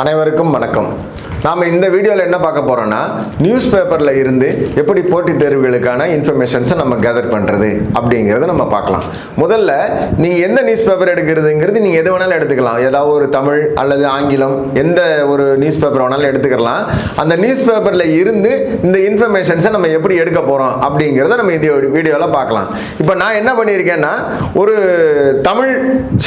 அனைவருக்கும் வணக்கம். நாம் இந்த வீடியோவில் என்ன பார்க்க போகிறோன்னா நியூஸ் பேப்பரில் இருந்து எப்படி போட்டித் தேர்வுகளுக்கான இன்ஃபர்மேஷன்ஸை நம்ம கேதர் பண்ணுறது அப்படிங்கிறத நம்ம பார்க்கலாம். முதல்ல நீங்கள் எந்த நியூஸ் பேப்பர் எடுக்கிறதுங்கிறது நீங்கள் எது வேணாலும் எடுத்துக்கலாம். ஏதாவது ஒரு தமிழ் அல்லது ஆங்கிலம் எந்த ஒரு நியூஸ் பேப்பர் வேணாலும் எடுத்துக்கலாம். அந்த நியூஸ் பேப்பரில் இருந்து இந்த இன்ஃபர்மேஷன்ஸை நம்ம எப்படி எடுக்க போகிறோம் அப்படிங்கிறத நம்ம இந்த வீடியோவில் பார்க்கலாம். இப்போ நான் என்ன பண்ணியிருக்கேன்னா ஒரு தமிழ்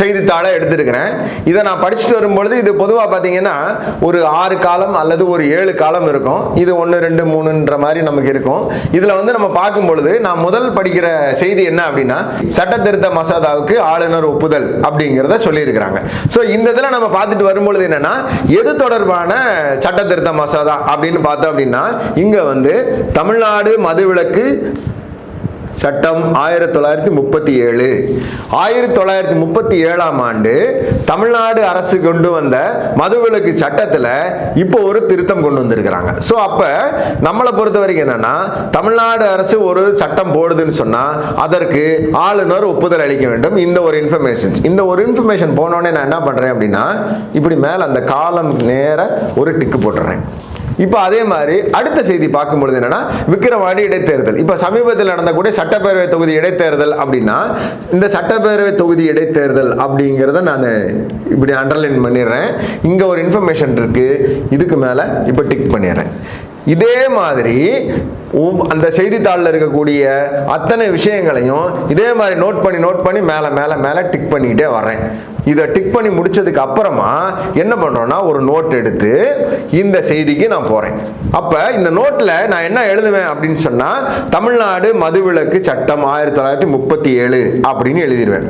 செய்தித்தாளை எடுத்திருக்கிறேன். இதை நான் படிச்சுட்டு வரும்பொழுது இது பொதுவாக பார்த்தீங்கன்னா ஒரு ஆறு காலம் அல்லது ஒரு ஏழு காலம் இருக்கும். இது ஒன்று ரெண்டு மூணுன்ற மாதிரி நமக்கு இருக்கும். இதில் வந்து நம்ம பார்க்கும் பொழுது நான் முதல் படிக்கிற செய்தி என்ன அப்படின்னா சட்ட திருத்த மசோதாவுக்கு ஆளுநர் ஒப்புதல் அப்படிங்கிறத சொல்லியிருக்கிறாங்க. ஸோ இந்த இதில் நம்ம பார்த்துட்டு வரும்பொழுது என்னன்னா எது தொடர்பான சட்ட திருத்த மசோதா அப்படின்னு பார்த்தோம் அப்படின்னா இங்கே வந்து தமிழ்நாடு மதுவிலக்கு சட்டம் ஆயிரத்தி தொள்ளாயிரத்தி முப்பத்தி ஏழு. ஆயிரத்தி தொள்ளாயிரத்தி முப்பத்தி ஏழாம் ஆண்டு தமிழ்நாடு அரசு கொண்டு வந்த மதுவிலக்கு சட்டத்தில் இப்போ ஒரு திருத்தம் கொண்டு வந்திருக்கிறாங்க. ஸோ அப்போ நம்மளை பொறுத்த வரைக்கும் என்னன்னா தமிழ்நாடு அரசு ஒரு சட்டம் போடுதுன்னு சொன்னால் அதற்கு ஆளுநர் ஒப்புதல் அளிக்க வேண்டும். இந்த ஒரு இன்ஃபர்மேஷன்ஸ் இந்த ஒரு இன்ஃபர்மேஷன் போனோடனே நான் என்ன பண்ணுறேன் அப்படின்னா இப்படி மேலே அந்த காலம் நேர ஒரு டிக்கு போட்டுறேன். இப்போ அதே மாதிரி அடுத்த செய்தி பார்க்கும்பொழுது என்னன்னா விக்கிரவாண்டி இடைத்தேர்தல். இப்போ சமீபத்தில் நடந்தக்கூடிய சட்டப்பேரவை தொகுதி இடைத்தேர்தல் அப்படின்னா இந்த சட்டப்பேரவை தொகுதி இடைத்தேர்தல் அப்படிங்கிறத நான் இப்படி அண்டர்லைன் பண்ணிடுறேன். இங்கே ஒரு இன்ஃபர்மேஷன் இருக்கு. இதுக்கு மேலே இப்போ டிக் பண்ணிடுறேன். இதே மாதிரி அந்த செய்தித்தாளில் இருக்கக்கூடிய அத்தனை விஷயங்களையும் இதே மாதிரி நோட் பண்ணி நோட் பண்ணி மேலே மேலே மேலே டிக் பண்ணிக்கிட்டே வர்றேன். இதை டிக் பண்ணி முடிச்சதுக்கு அப்புறமா என்ன பண்ணுறோன்னா ஒரு நோட் எடுத்து இந்த செய்திக்கு நான் போகிறேன் அப்போ இந்த நோட்டில் நான் என்ன எழுதுவேன் அப்படின்னு சொன்னால் தமிழ்நாடு மதுவிலக்கு சட்டம் ஆயிரத்தி தொள்ளாயிரத்தி முப்பத்தி ஏழு அப்படின்னு எழுதிடுவேன்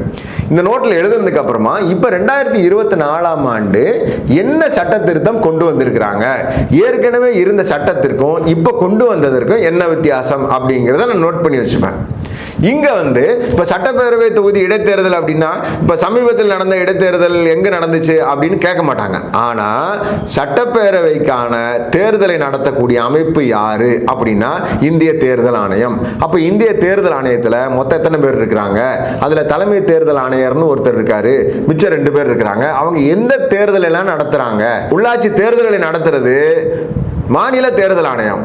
இந்த நோட்டில் எழுதுனதுக்கு அப்புறமா இப்போ ரெண்டாயிரத்தி இருபத்தி நாலாம் ஆண்டு என்ன சட்ட திருத்தம் கொண்டு வந்திருக்கிறாங்க? ஏற்கனவே இருந்த சட்டத்திற்கும் இப்போ கொண்டு வந்ததற்கும் என்ன வித்தியாசம் அப்படிங்கிறத நான் நோட் பண்ணி வச்சுப்பேன். இங்கே வந்து இப்போ சட்டப்பேரவை தொகுதி இடைத்தேர்தல் அப்படின்னா இப்போ சமீபத்தில் நடந்த இடைத்தேர்தல் எங்கே நடந்துச்சு அப்படின்னு கேட்க மாட்டாங்க. ஆனால் சட்டப்பேரவைக்கான தேர்தலை நடத்தக்கூடிய அமைப்பு யாரு அப்படின்னா இந்திய தேர்தல் ஆணையம். அப்போ இந்திய தேர்தல் ஆணையத்தில் மொத்தம் எத்தனை பேர் இருக்கிறாங்க? அதில் தலைமை தேர்தல் ஆணையர்னு ஒருத்தர் இருக்காரு. மிச்சம் ரெண்டு பேர் இருக்கிறாங்க. அவங்க எந்த தேர்தல் எல்லாம் உள்ளாட்சி தேர்தல்களை நடத்துறது மாநில தேர்தல் ஆணையம்.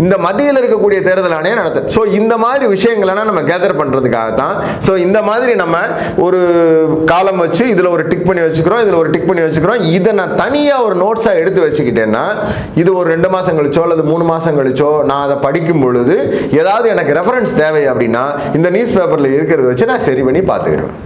இந்த மத்தியில் இருக்கக்கூடிய தேர்தல் ஆணையம் நடத்த ஸோ இந்த மாதிரி விஷயங்களெல்லாம் நம்ம கேதர் பண்ணுறதுக்காக தான் ஸோ இந்த மாதிரி நம்ம ஒரு காலம் வச்சு இதில் ஒரு டிக் பண்ணி வச்சுக்கிறோம் இதில் ஒரு டிக் பண்ணி வச்சுக்கிறோம். இதை நான் தனியாக ஒரு நோட்ஸாக எடுத்து வச்சுக்கிட்டேன்னா இது ஒரு ரெண்டு மாதம் கழிச்சோ அல்லது மூணு மாதம் கழிச்சோ நான் அதை படிக்கும் பொழுது ஏதாவது எனக்கு ரெஃபரன்ஸ் தேவை அப்படின்னா இந்த நியூஸ் பேப்பரில் இருக்கிறத வச்சு நான் சரி பண்ணி பார்த்துக்கிறேன்.